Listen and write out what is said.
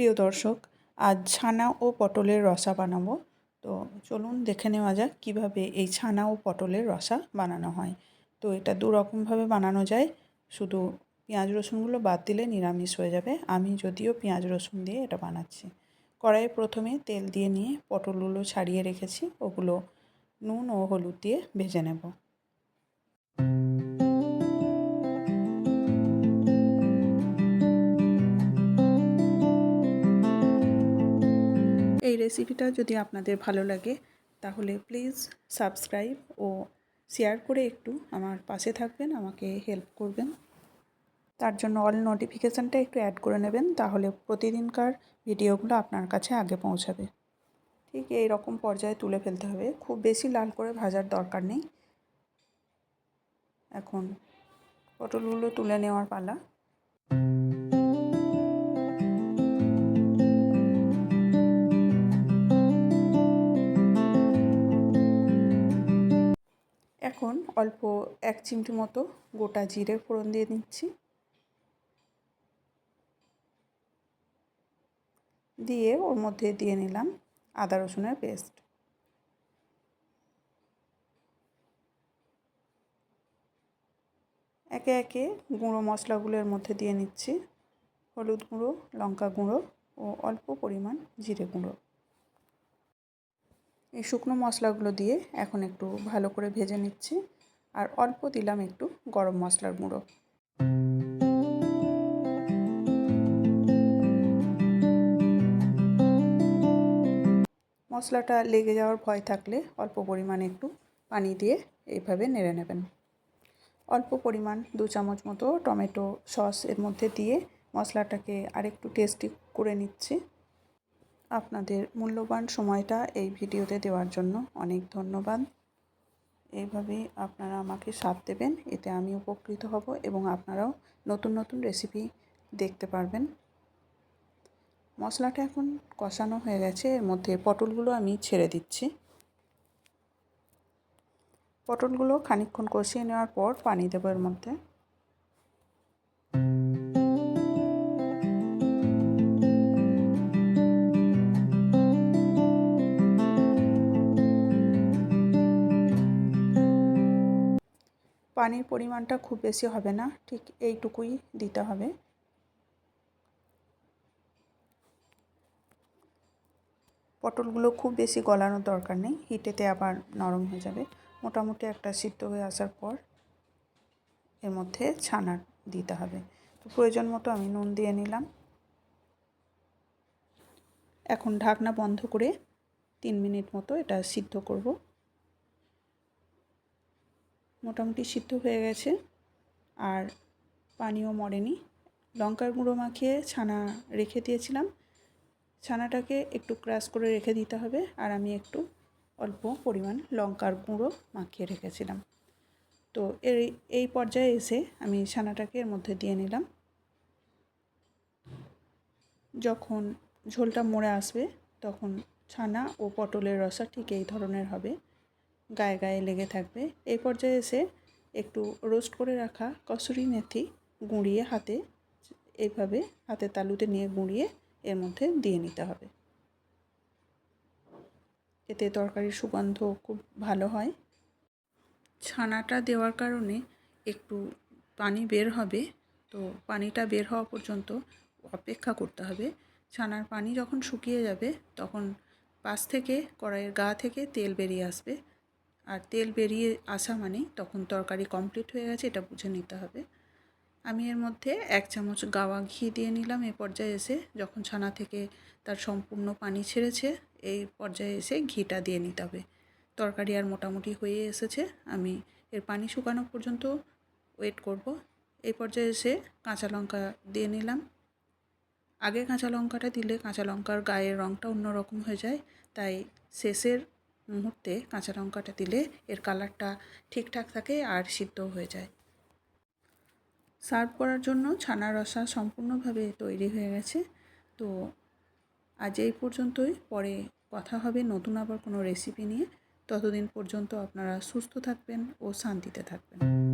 প্রিয় দর্শক, আজ ছানা ও পটলের রসা বানাবো। তো চলুন দেখে নেওয়া যাক কীভাবে এই ছানা ও পটলের রসা বানানো হয়। তো এটা দু রকমভাবে বানানো যায়। শুধু পেঁয়াজ রসুনগুলো বাদ দিলে নিরামিষ হয়ে যাবে। আমি যদিও পেঁয়াজ রসুন দিয়ে এটা বানাচ্ছি। কড়াইয়ে প্রথমে তেল দিয়ে নিয়ে পটলগুলো ছাড়িয়ে রেখেছি। ওগুলো নুন ও হলুদ দিয়ে ভেজে নেব। রেসিপিটা যদি আপনাদের ভালো লাগে, তাহলে প্লিজ সাবস্ক্রাইব ও শেয়ার করে একটু আমার পাশে থাকবেন, আমাকে হেল্প করবেন। তার জন্য অল নোটিফিকেশানটা একটু অ্যাড করে নেবেন, তাহলে প্রতিদিনকার ভিডিওগুলো আপনার কাছে আগে পৌঁছাবে। ঠিক এই রকম পর্যায়ে তুলে ফেলতে হবে। খুব বেশি লাল করে ভাজার দরকার নেই। এখন পটলগুলো তুলে নেওয়ার পালা। এখন অল্প এক চিমটি মতো গোটা জিরে ফোড়ন দিয়ে নিচ্ছি দিয়ে ওর মধ্যে দিয়ে নিলাম আদা রসুনের পেস্ট। একে একে গুঁড়ো মশলাগুলোর মধ্যে দিয়ে নিচ্ছি। হলুদ গুঁড়ো, লঙ্কা গুঁড়ো ও অল্প পরিমাণ জিরে গুঁড়ো। এই শুকনো মশলাগুলো দিয়ে এখন একটু ভালো করে ভেজে নিচ্ছি। আর অল্প দিলাম একটু গরম মশলার গুঁড়ো। মশলাটা লেগে যাওয়ার ভয় থাকলে অল্প পরিমাণে একটু পানি দিয়ে এইভাবে নেড়ে নেবেন। অল্প পরিমাণ দু চামচ মতো টমেটো সস এর মধ্যে দিয়ে মশলাটাকে আরেকটু টেস্টি করে নিচ্ছি। আপনাদের মূল্যবান সময়টা এই ভিডিওতে দেওয়ার জন্য অনেক ধন্যবাদ। এইভাবে আপনারা আমাকে সাথ দেবেন, এতে আমি উপকৃত হব এবং আপনারাও নতুন নতুন রেসিপি দেখতে পারবেন। মশলাটা এখন কষানো হয়ে গেছে, এর মধ্যে পটলগুলো আমি ছেড়ে দিচ্ছি। পটলগুলো খানিকক্ষণ কষিয়ে নেওয়ার পর পানি দেবো এর মধ্যে। পানির পরিমাণটা খুব বেশি হবে না, ঠিক এইটুকুই দিতে হবে। পটলগুলো খুব বেশি গলানোর দরকার নেই, হিটেতে আবার নরম হয়ে যাবে। মোটামুটি একটা সিদ্ধ হয়ে আসার পর এর মধ্যে ছানা দিতে হবে। তো প্রয়োজন মতো আমি নুন দিয়ে নিলাম। এখন ঢাকনা বন্ধ করে তিন মিনিট মতো এটা সিদ্ধ করব। মোটামুটি সিদ্ধ হয়ে গেছে। আর পানিও মরেনি। লঙ্কার গুঁড়ো মাখিয়ে ছানা রেখে দিয়েছিলাম। ছানাটাকে একটু ক্রাশ করে রেখে দিতে হবে। আর আমি একটু অল্প পরিমাণ লঙ্কার গুঁড়ো মাখিয়ে রেখেছিলাম। তো এর এই পর্যায়ে এসে আমি ছানাটাকে এর মধ্যে দিয়ে নিলাম। যখন ঝোলটা মরে আসবে, তখন ছানা ও পটলের রসা ঠিক এই ধরনের হবে। গায়ে গায়ে লেগে থাকবে। এই পর্যায়ে এসে একটু রোস্ট করে রাখা কসুরি মেথি গুঁড়িয়ে হাতে, এইভাবে হাতে তালুতে নিয়ে গুঁড়িয়ে এর মধ্যে দিয়ে নিতে হবে। এতে তরকারির সুগন্ধ খুব ভালো হয়। ছানাটা দেওয়ার কারণে একটু পানি বের হবে, তো পানিটা বের হওয়া পর্যন্ত অপেক্ষা করতে হবে। ছানার পানি যখন শুকিয়ে যাবে, তখন পাশ থেকে, কড়াইয়ের গা থেকে তেল বেরিয়ে আসবে। আর তেল বেরিয়ে আসা মানে তখন তরকারি কমপ্লিট হয়ে গেছে, এটা বুঝে নিতে হবে। আমি এর মধ্যে এক চামচ গাওয়া ঘি দিয়ে নিলাম। এ পর্যায়ে এসে যখন ছানা থেকে তার সম্পূর্ণ পানি ছেড়েছে, এই পর্যায়ে এসে ঘিটা দিয়ে নিতে হবে। তরকারি আর মোটামুটি হয়ে এসেছে। আমি এর পানি শুকানো পর্যন্ত ওয়েট করব। এই পর্যায়ে এসে কাঁচা লঙ্কা দিয়ে নিলাম। আগে কাঁচা লঙ্কাটা দিলে কাঁচা লঙ্কার গায়ের রঙটা অন্যরকম হয়ে যায়, তাই শেষের মুহূর্তে কাঁচা লঙ্কাটা দিলে এর কালারটা ঠিকঠাক থাকে আর সিদ্ধ হয়ে যায়। সার্ভ করার জন্য ছানা রসা সম্পূর্ণভাবে তৈরি হয়ে গেছে। তো আজ এই পর্যন্তই। পরে কথা হবে নতুন আবার কোনো রেসিপি নিয়ে। ততদিন পর্যন্ত আপনারা সুস্থ থাকবেন ও শান্তিতে থাকবেন।